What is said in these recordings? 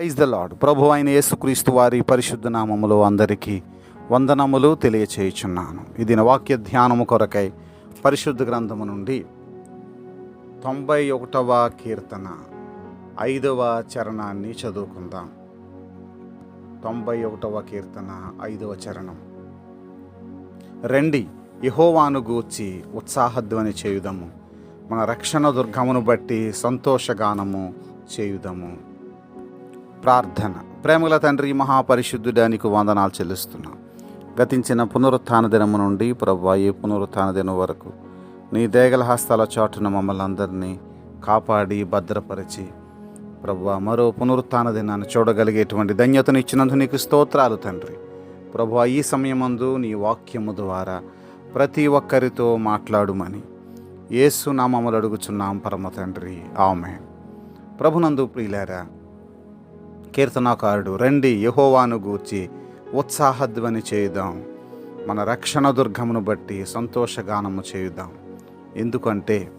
Is the lord ప్రభు అయిన యేసుక్రీస్తు వారి పరిశుద్ధ నామములో అందరికీ వందనములు తెలియచేయుచున్నాను. ఇది వాక్య ధ్యానము కొరకై పరిశుద్ధ గ్రంథము నుండి తొంభై ఒకటవ కీర్తన ఐదవ చరణాన్ని చదువుకుందాం. తొంభై ఒకటవ కీర్తన ఐదవ చరణం. రండి యహోవాను గూర్చి ఉత్సాహధ్వని చేయుదము. మన రక్షణ దుర్గమును బట్టి సంతోషగానము చేయుదము. ప్రార్థన. ప్రేమల తండ్రి మహాపరిశుద్ధుడానికి వందనాలు చెల్లిస్తున్నాం. గతించిన పునరుత్థాన దినము నుండి ప్రభు ఈ పునరుత్థాన దినం వరకు నీ దేగల హస్తాల చాటున మమ్మల్ని అందరినీ కాపాడి భద్రపరిచి ప్రభు మరో పునరుత్థాన దినాన్ని చూడగలిగేటువంటి ధన్యతను ఇచ్చినందుకు నీకు స్తోత్రాలు తండ్రి. ప్రభు ఈ సమయమందు నీ వాక్యము ద్వారా ప్రతి ఒక్కరితో మాట్లాడుమని ఏసు నామములు అడుగుచున్నాం పరమ తండ్రి. ఆమె ప్రభునందు ప్రియులారా కీర్తనాకారుడు రండి యహోవాను గూర్చి ఉత్సాహధ్వని చేయుదాం. మన రక్షణ దుర్గమును బట్టి సంతోషగానము చేయుదాం. ఎందుకంటే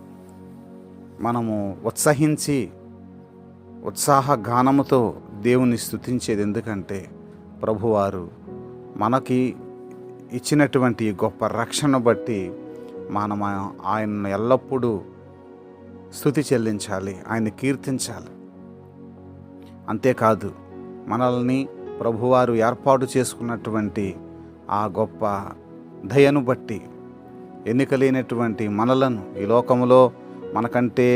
మనము ఉత్సహించి ఉత్సాహ గానముతో దేవుని స్థుతించేది ఎందుకంటే ప్రభువారు మనకి ఇచ్చినటువంటి గొప్ప రక్షణ బట్టి మనం ఆయన ఎల్లప్పుడూ స్థుతి చెల్లించాలి ఆయన కీర్తించాలి. అంతేకాదు మనల్ని ప్రభువారు ఏర్పాటు చేసుకున్నటువంటి ఆ గొప్ప దయను బట్టి ఎన్నిక లేనటువంటి మనలను ఈ లోకములో మనకంటే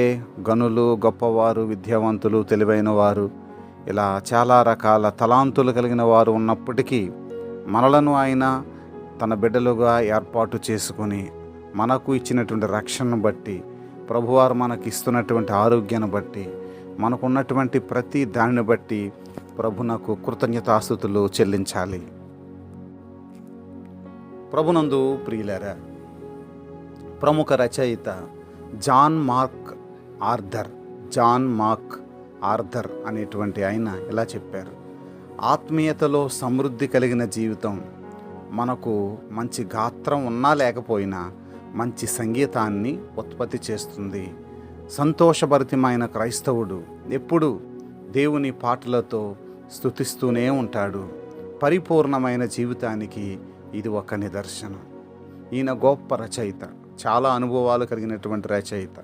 గనులు గొప్పవారు విద్యావంతులు తెలివైన వారు ఇలా చాలా రకాల తలాంతులు కలిగిన వారు ఉన్నప్పటికీ మనలను ఆయన తన బిడ్డలుగా ఏర్పాటు చేసుకుని మనకు ఇచ్చినటువంటి రక్షణను బట్టి ప్రభువారు మనకి ఇస్తున్నటువంటి ఆరోగ్యాన్ని బట్టి మనకున్నటువంటి ప్రతి దానిని బట్టి ప్రభునకు కృతజ్ఞతాస్థుతులు చెల్లించాలి. ప్రభునందు ప్రియులరా ప్రముఖ రచయిత John Mark Arthur John Mark Arthur అనేటువంటి ఆయన ఇలా చెప్పారు ఆత్మీయతలో సమృద్ధి కలిగిన జీవితం మనకు మంచి గాత్రం ఉన్నా లేకపోయినా మంచి సంగీతాన్ని ఉత్పత్తి చేస్తుంది. సంతోషభరితమైన క్రైస్తవుడు ఎప్పుడు దేవుని పాటలతో స్థుతిస్తూనే ఉంటాడు. పరిపూర్ణమైన జీవితానికి ఇది ఒక నిదర్శనం. ఈయన గొప్ప రచయిత. చాలా అనుభవాలు కలిగినటువంటి రచయిత.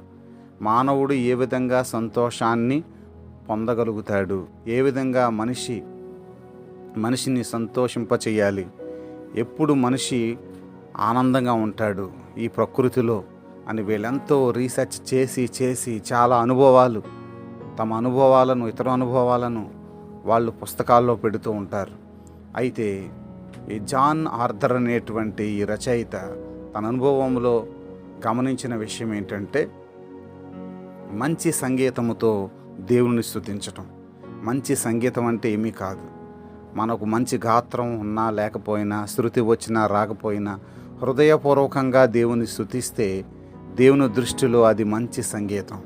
మానవుడు ఏ విధంగా సంతోషాన్ని పొందగలుగుతాడు? ఏ విధంగా మనిషి మనిషిని సంతోషింపచేయాలి? ఎప్పుడు మనిషి ఆనందంగా ఉంటాడు ఈ ప్రకృతిలో? అని వీళ్ళెంతో రీసెర్చ్ చేసి చేసి చాలా అనుభవాలు తమ అనుభవాలను ఇతర అనుభవాలను వాళ్ళు పుస్తకాల్లో పెడుతూ ఉంటారు. అయితే ఈ జాన్ ఆర్థర్ అనేటువంటి ఈ రచయిత తన అనుభవంలో గమనించిన విషయం ఏంటంటే మంచి సంగీతముతో దేవుని స్థుతించటం మంచి సంగీతం అంటే ఏమీ కాదు. మనకు మంచి గాత్రం ఉన్నా లేకపోయినా శృతి వచ్చినా రాకపోయినా హృదయపూర్వకంగా దేవుని స్థుతిస్తే దేవుని దృష్టిలో అది మంచి సంగీతం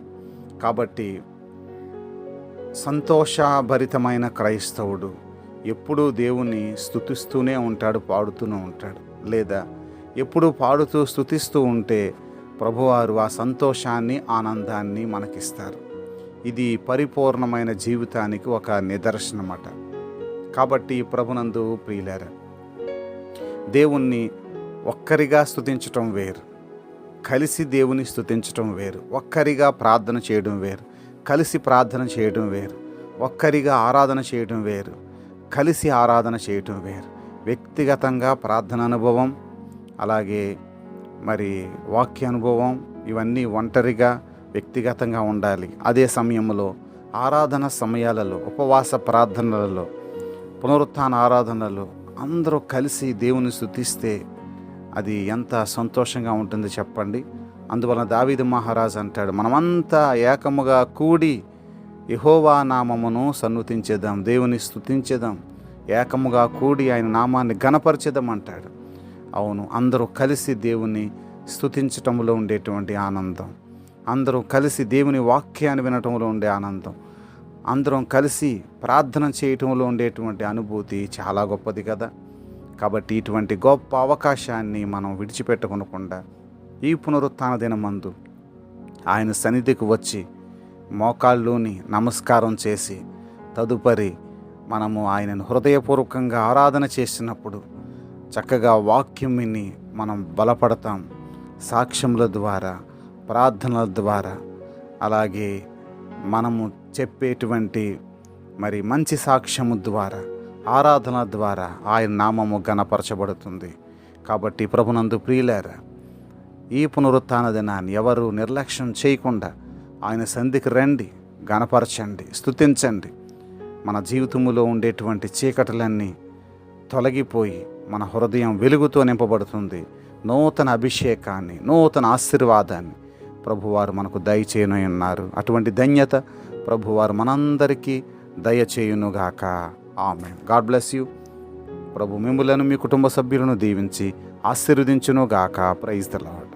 కాబట్టి సంతోషభరితమైన క్రైస్తవుడు ఎప్పుడూ దేవుని స్థుతిస్తూనే ఉంటాడు పాడుతూనే ఉంటాడు. లేదా ఎప్పుడు పాడుతూ స్థుతిస్తూ ఉంటే ప్రభువారు ఆ సంతోషాన్ని ఆనందాన్ని మనకిస్తారు. ఇది పరిపూర్ణమైన జీవితానికి ఒక నిదర్శనమట. కాబట్టి ప్రభునందు ప్రియులారా దేవుణ్ణి ఒక్కరిగా స్థుతించటం వేరు. కలిసి దేవుని స్థుతించటం వేరు. ఒక్కరిగా ప్రార్థన చేయడం వేరు. కలిసి ప్రార్థన చేయడం వేరు. ఒక్కరిగా ఆరాధన చేయడం వేరు. కలిసి ఆరాధన చేయటం వేరు. వ్యక్తిగతంగా ప్రార్థన అనుభవం అలాగే మరి వాక్య అనుభవం ఇవన్నీ ఒంటరిగా వ్యక్తిగతంగా ఉండాలి. అదే సమయంలో ఆరాధన సమయాలలో ఉపవాస ప్రార్థనలలో పునరుత్థాన ఆరాధనలో అందరూ కలిసి దేవుని స్థుతిస్తే అది ఎంత సంతోషంగా ఉంటుంది చెప్పండి. అందువలన దావీదు మహారాజు అంటాడు మనమంతా ఏకముగా కూడి యహోవా నామమును సన్నుతించేద్దాం దేవుని స్థుతించేద్దాం ఏకముగా కూడి ఆయన నామాన్ని గణపరచేద్దాం అంటాడు. అవును అందరూ కలిసి దేవుని స్థుతించటంలో ఉండేటువంటి ఆనందం. అందరూ కలిసి దేవుని వాక్యాన్ని వినటంలో ఉండే ఆనందం. అందరం కలిసి ప్రార్థన చేయటంలో ఉండేటువంటి అనుభూతి చాలా గొప్పది కదా. కాబట్టి ఇటువంటి గొప్ప అవకాశాన్ని మనం విడిచిపెట్టకుండా ఈ పునరుత్థాన దినమందు ఆయన సన్నిధికి వచ్చి మోకాళ్ళలోని నమస్కారం చేసి తదుపరి మనము ఆయనను హృదయపూర్వకంగా ఆరాధన చేసినప్పుడు చక్కగా వాక్యం విని మనం బలపడతాం. సాక్ష్యముల ద్వారా ప్రార్థనల ద్వారా అలాగే మనము చెప్పేటువంటి మరి మంచి సాక్ష్యము ద్వారా ఆరాధన ద్వారా ఆయన నామము గణపరచబడుతుంది కాబట్టి ప్రభునందు ప్రియులారా ఈ పునరుత్థాన దినాన్ని ఎవరు నిర్లక్ష్యం చేయకుండా ఆయన సంధికి రండి గణపరచండి స్తుతించండి. మన జీవితంలో ఉండేటువంటి చీకటలన్నీ తొలగిపోయి మన హృదయం వెలుగుతో నింపబడుతుంది. నూతన అభిషేకాన్ని నూతన ఆశీర్వాదాన్ని ప్రభువారు మనకు దయచేయనున్నారు అటువంటి ధన్యత ప్రభువారు మనందరికీ దయచేయునుగాక. ఆమె గాడ్ బ్లెస్ యూ. ప్రభు మిమ్మలను మీ కుటుంబ సభ్యులను దీవించి ఆశీర్వదించునుగాక. Praise the lord